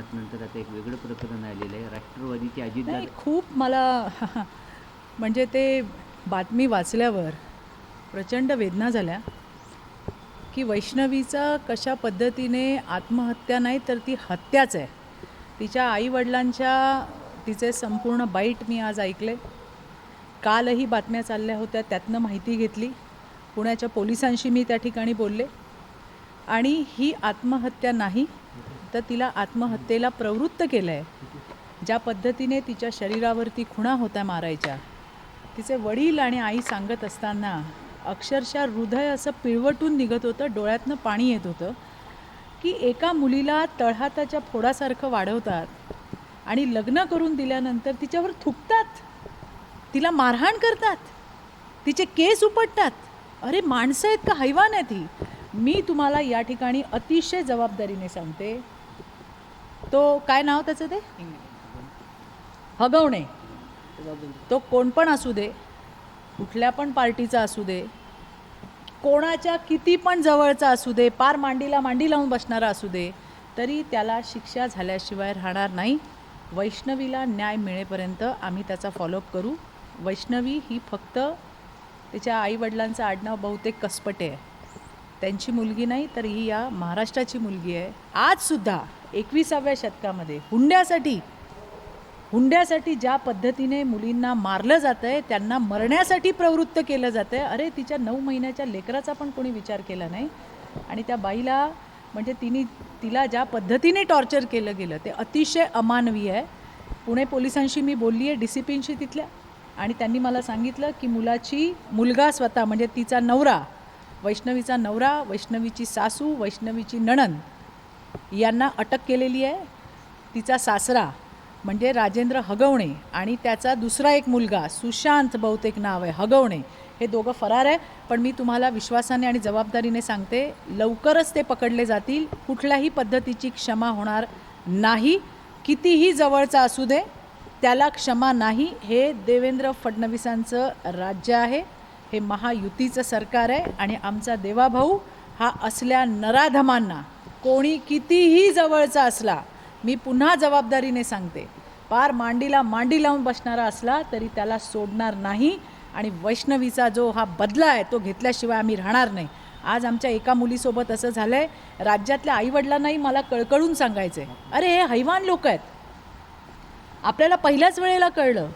नंतर आता एक वेगळं प्रकरण आलेलं आहे. राष्ट्रवादीचे नाही खूप मला म्हणजे ते बातमी वाचल्यावर प्रचंड वेदना झाल्या की वैष्णवीचा कशा पद्धतीने आत्महत्या नाही तर ती हत्याच आहे. तिच्या आईवडिलांच्या तिचे संपूर्ण बाईट मी आज ऐकले. कालही बातम्या चालल्या होत्या त्यातनं माहिती घेतली. पुण्याच्या पोलिसांशी मी त्या ठिकाणी बोलले. आणि ही आत्महत्या नाही तर तिला आत्महत्येला प्रवृत्त केलं आहे ज्या पद्धतीने तिच्या शरीरावरती खुणा होत्या मारायच्या तिचे वडील आणि आई सांगत असताना अक्षरशः हृदय असं पिळवटून निघत होतं डोळ्यातनं पाणी येत होतं की एका मुलीला तळहाताच्या फोडासारखं वाढवतात आणि लग्न करून दिल्यानंतर तिच्यावर थुकतात. तिला मारहाण करतात. तिचे केस उपटतात. अरे माणसं आहेत का? हैवान आहे ती. मी तुम्हाला या ठिकाणी अतिशय जबाबदारीने सांगते तो काय नाव त्याचं ते? हगवणे. तो कोण पण असू दे कुठल्या पण पार्टीचा असू दे कोणाच्या किती पण जवळचा असू दे पार मांडीला मांडी लावून बसणारा असू दे तरी त्याला शिक्षा झाल्याशिवाय राहणार नाही. वैष्णवीला न्याय मिळेपर्यंत आम्ही त्याचा फॉलोअप करू. वैष्णवी ही फक्त तिच्या आईवडिलांचं आडनाव बहुतेक कसपटे आहे. त्यांची मुलगी नाही तर ही या महाराष्ट्राची मुलगी आहे. आजसुद्धा एकविसाव्या शतकामध्ये हुंड्यासाठी हुंड्यासाठी ज्या पद्धतीने मुलींना मारलं जातं आहे त्यांना मरण्यासाठी प्रवृत्त केलं जातं आहे अरे तिच्या नऊ महिन्याच्या लेकराचा पण कोणी विचार केला नाही. आणि त्या बाईला म्हणजे तिने तिला ज्या पद्धतीने टॉर्चर केलं गेलं ते अतिशय अमानवीय आहे. पुणे पोलिसांशी मी बोलली आहे डिसिप्लिनशी तिथल्या. आणि त्यांनी मला सांगितलं की मुलाची मुलगा स्वतः म्हणजे तिचा नवरा वैष्णवीचा नवरा वैष्णवीची सासू वैष्णवीची नणंद यांना अटक केलेली आहे. तिचा सासरा म्हणजे राजेंद्र हगवणे आणि त्याचा दुसरा एक मुलगा सुशांत बहुतेक नाव आहे हगवणे. हे दोघं फरार आहे पण मी तुम्हाला विश्वासाने आणि जबाबदारीने सांगते लवकरच ते पकडले जातील. कुठल्याही पद्धतीची क्षमा होणार नाही. कितीही जवळचा असू दे त्याला क्षमा नाही. हे देवेंद्र फडणवीसांचं राज्य आहे. हे महायुतीचं सरकार आहे आणि आमचा देवाभाऊ हा असल्या नराधमांना कोणी कितीही जवळचा असला मी पुन्हा जबाबदारीने सांगते पार मांडीला मांडी लावून बसणारा असला तरी त्याला सोडणार नाही आणि वैष्णवीचा जो हा बदला आहे तो घेतल्याशिवाय आम्ही राहणार नाही. आज आमच्या एका मुलीसोबत असं झालं आहे राज्यातल्या आईवडिलांनाही मला कळकळून सांगायचं आहे अरे हे हैवान लोक आहेत. आपल्याला पहिल्याच वेळेला कळलं.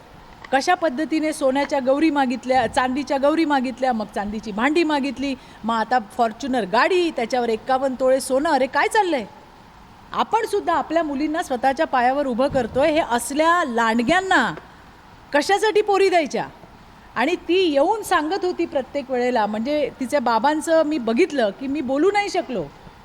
कशा पद्धतीने सोन्याच्या गौरी मागितल्या चांदीच्या गौरी मागितल्या मग चांदीची भांडी मागितली मग आता फॉर्च्युनर गाडी त्याच्यावर एक्कावन्न तोळे सोनं अरे काय चाललंय? आपण सुद्धा आपल्या मुलींना स्वतःच्या पायावर उभं करतोय हे असल्या लांडग्यांना कशासाठी पोरी द्यायच्या? आणि ती येऊन सांगत होती प्रत्येक वेळेला म्हणजे तिच्या बाबांचं मी बघितलं की मी बोलू नाही शकलो.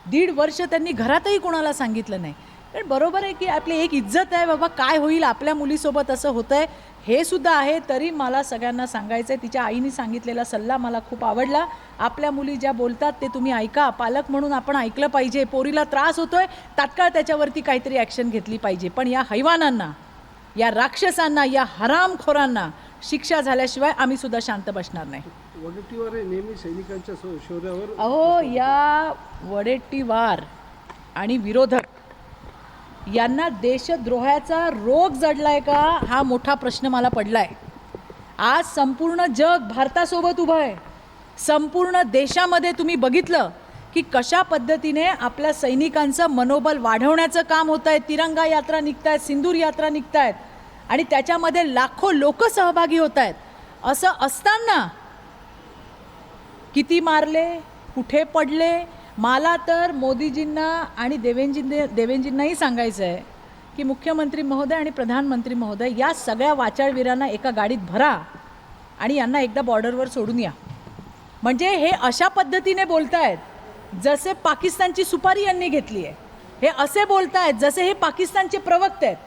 दीड वर्ष त्यांनी घरातही कोणाला सांगितलं नाही. पण बरोबर आहे की आपली एक इज्जत आहे बाबा काय होईल आपल्या मुलीसोबत असं होतं आहे हे सुद्धा आहे. तरी मला सगळ्यांना सांगायचं आहे तिच्या आईने सांगितलेला सल्ला मला खूप आवडला. आपल्या मुली ज्या बोलतात ते तुम्ही ऐका पालक म्हणून आपण ऐकलं पाहिजे. पोरीला त्रास होतोय तात्काळ त्याच्यावरती काहीतरी ॲक्शन घेतली पाहिजे. पण या हैवानांना या राक्षसांना या हरामखोरांना शिक्षा झाल्याशिवाय आम्ही सुद्धा शांत बसणार नाही. वडट्टीवार हे नेहमी सैनिकांच्या शौर्यावर अहो या वडेट्टीवार आणि विरोधक यांना देशद्रोहाचा रोग जडलाय का? हा मोठा प्रश्न मला पडलाय. आज संपूर्ण जग भारतासोबत उभं आहे. संपूर्ण देशामध्ये तुम्ही बघितलं की कशा पद्धतीने आपल्या सैनिकांचं मनोबल वाढवण्याचं काम होत आहे तिरंगा यात्रा निघत आहेत सिंदूर यात्रा निघत आहेत आणि त्याच्यामध्ये लाखो लोक सहभागी होत आहेत असं असताना किती मारले कुठे पडले मला तर मोदीजींना आणि देवेंजी देवेंजींनाही सांगायचं आहे की मुख्यमंत्री महोदय आणि प्रधानमंत्री महोदय या सगळ्या वाचाळवीरांना एका गाडीत भरा आणि यांना एकदा बॉर्डरवर सोडून या. म्हणजे हे अशा पद्धतीने बोलतायत जसे पाकिस्तानची सुपारी यांनी घेतली आहे. हे असे बोलतायत जसे हे पाकिस्तानचे प्रवक्ते आहेत.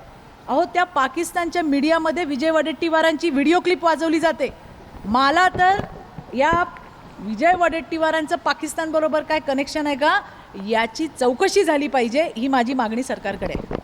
अहो त्या पाकिस्तानच्या मीडियामध्ये विजय वडेट्टीवारांची व्हिडिओ क्लिप वाजवली जाते. मला तर या विजय वडेट्टीवारांचं पाकिस्तानबरोबर काय कनेक्शन आहे का? याची चौकशी झाली पाहिजे ही माझी मागणी सरकारकडे. आहे